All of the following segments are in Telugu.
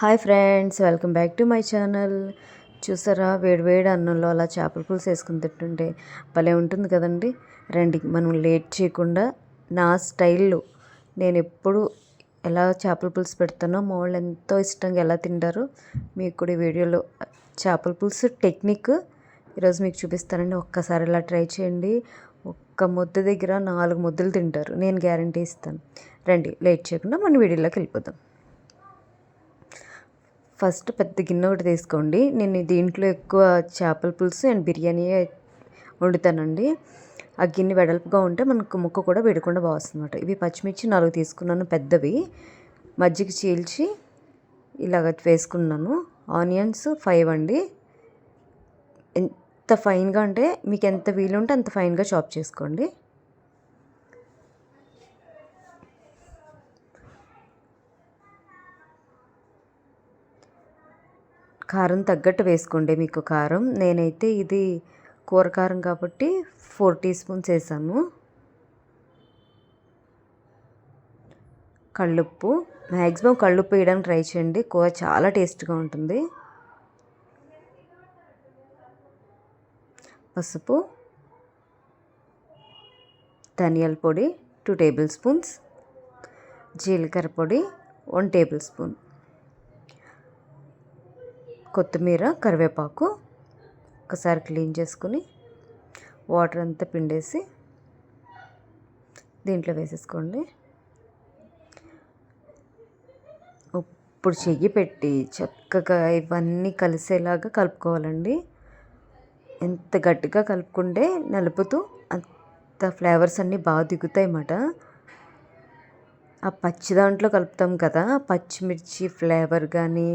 Hi friends welcome back to my channel. చూసారా వేడివేడి అన్నంలో అలా చేపల పులుసు వేసుకుని తింటుంటే భలే ఉంటుంది కదండి. రండి మనం లేట్ చేయకుండా నా స్టైల్లో నేను ఎప్పుడు ఎలా చేపల పులుసు పెడతానో మా వాళ్ళు ఎంతో ఇష్టంగా ఎలా తింటారో మీకు కూడా ఈ వీడియోలో చేపల పులుసు టెక్నిక్ ఈరోజు మీకు చూపిస్తానండి. ఒక్కసారి ఇలా ట్రై చేయండి. ఒక్క ముద్ద దగ్గర నాలుగు ముద్దలు తింటారు. నేను గ్యారంటీ ఇస్తాను. రండి లేట్ చేయకుండా మన వీడియోలోకి వెళ్ళిపోదాం. ఫస్ట్ పెద్ద గిన్నె ఒకటి తీసుకోండి. నేను దీంట్లో ఎక్కువ చేపల పులుసు అండ్ బిర్యానీ వండుతానండి. ఆ గిన్నె వెడల్పుగా ఉంటే మనకు ముక్క కూడా వేడకుండా బాగుస్తుందన్నమాట ఇవి పచ్చిమిర్చి నాలుగు తీసుకున్నాను పెద్దవి. మజ్జిగ చీల్చి ఇలాగ వేసుకున్నాను. ఆనియన్స్ ఫైవ్ అండి. ఎంత ఫైన్గా అంటే మీకు ఎంత వీలుంటే అంత ఫైన్గా చాప్ చేసుకోండి. కారం తగ్గట్టు వేసుకోండి మీకు కారం. నేనైతే ఇది కూర కారం కాబట్టి ఫోర్ టీ స్పూన్స్ వేసాము కళ్ళుప్పు. మ్యాక్సిమం కళ్ళుప్పు వేయడానికి ట్రై చేయండి. కూర చాలా టేస్ట్గా ఉంటుంది. పసుపు. ధనియాల పొడి టూ టేబుల్ స్పూన్స్. జీలకర్ర పొడి వన్ టేబుల్ స్పూన్. కొత్తిమీర కరివేపాకు ఒకసారి క్లీన్ చేసుకుని వాటర్ అంతా పిండేసి దీంట్లో వేసేసుకోండి. ఇప్పుడు చెయ్యి పెట్టి చక్కగా ఇవన్నీ కలిసేలాగా కలుపుకోవాలండి. ఎంత గట్టిగా కలుపుకుంటే నలుపుతూ అంత ఫ్లేవర్స్ అన్నీ బాగా దిగుతాయి అన్నమాట. ఆ పచ్చి దాంట్లో కలుపుతాం కదా పచ్చిమిర్చి ఫ్లేవర్ కానీ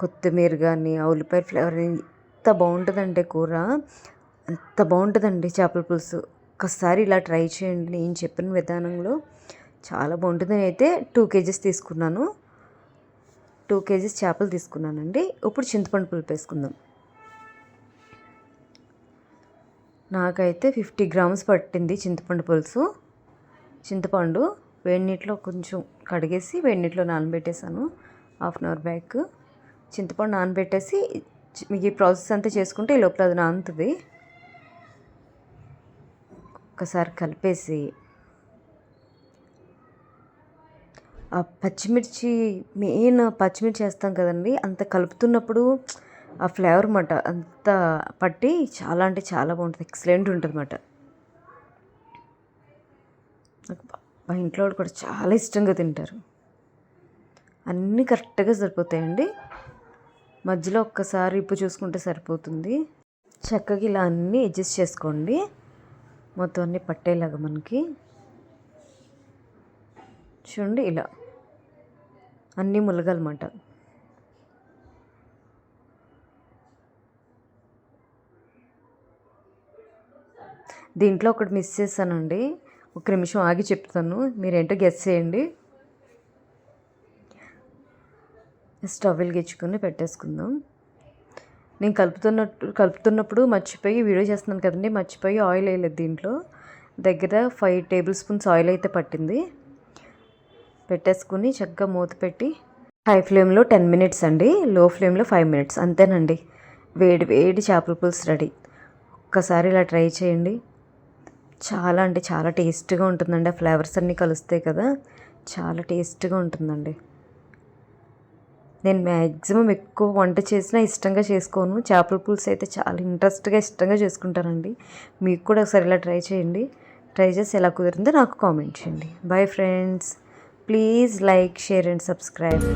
కొత్తిమీర కానీ ఉల్లిపాయ ఫ్లేవర్ ఎంత బాగుంటుందంటే కూర. అంత బాగుంటుందండి చేపల పులుసు. ఒక్కసారి ఇలా ట్రై చేయండి. నేను చెప్పిన విధానంలో చాలా బాగుంటుంది. నేనైతే టూ కేజీస్ తీసుకున్నాను. టూ కేజీస్ చేపలు తీసుకున్నానండి. ఇప్పుడు చింతపండు పులుపు వేసుకుందాం. నాకైతే ఫిఫ్టీ గ్రామ్స్ పట్టింది చింతపండు పులుసు. చింతపండు వేడి నీటిలో కొంచెం కడిగేసి వేడి నీటిలో నానబెట్టేశాను. Half an hour back. చింతపండు నానబెట్టేసి మీకు ఈ ప్రాసెస్ అంతా చేసుకుంటే ఈ లోపల అది నానుతుంది. ఒక్కసారి కలిపేసి ఆ పచ్చిమిర్చి మెయిన్ పచ్చిమిర్చి వేస్తాం కదండి అంత కలుపుతున్నప్పుడు ఆ ఫ్లేవర్ అన్నమాట అంత పట్టి చాలా అంటే చాలా బాగుంటుంది ఎక్సలెంట్ ఉంటుంది అన్నమాట. మా ఇంట్లో వాళ్ళు కూడా చాలా ఇష్టంగా తింటారు. అన్నీ కరెక్ట్గా సరిపోతాయండి. మధ్యలో ఒక్కసారి ఇప్పు చూసుకుంటే సరిపోతుంది. చక్కగా ఇలా అన్నీ అడ్జస్ట్ చేసుకోండి. మొత్తం అన్నీ పట్టేలాగా మనకి. చూడండి ఇలా. అన్నీ ములగాలన్నమాట. దీంట్లో ఒకటి మిస్ చేశానండి. ఒక నిమిషం ఆగి చెప్తాను. మీరేంటో గెస్ చేయండి. స్టవ్ వెలిగించుకొని పెట్టేసుకుందాం. నేను కలుపుతున్నట్టు కలుపుతున్నప్పుడు మర్చిపోయి వీడియో చేస్తున్నాను కదండి మర్చిపోయి ఆయిల్ వేయలేదు దీంట్లో. దగ్గర ఫైవ్ టేబుల్ స్పూన్స్ ఆయిల్ అయితే పట్టింది. పెట్టేసుకుని చక్కగా మూత పెట్టి హై ఫ్లేమ్లో టెన్ మినిట్స్ అండి లో ఫ్లేమ్లో ఫైవ్ మినిట్స్ అంతేనండి. వేడి వేడి చేపల పులుసు రెడీ. ఒక్కసారి ఇలా ట్రై చేయండి. చాలా అంటే చాలా టేస్ట్గా ఉంటుందండి ఆ ఫ్లేవర్స్ అన్నీ కలుస్తాయి కదా చాలా టేస్ట్గా ఉంటుందండి. నేను మ్యాక్సిమం ఎక్కువ వంట చేసినా ఇష్టంగా చేసుకోను. చేపల పులుసు అయితే చాలా ఇంట్రెస్ట్గా ఇష్టంగా చేసుకుంటానండి. మీకు కూడా ఒకసారి ఇలా ట్రై చేయండి. ట్రై చేసి ఎలా కుదిరిందో నాకు కామెంట్ చేయండి. Bye friends please like share and subscribe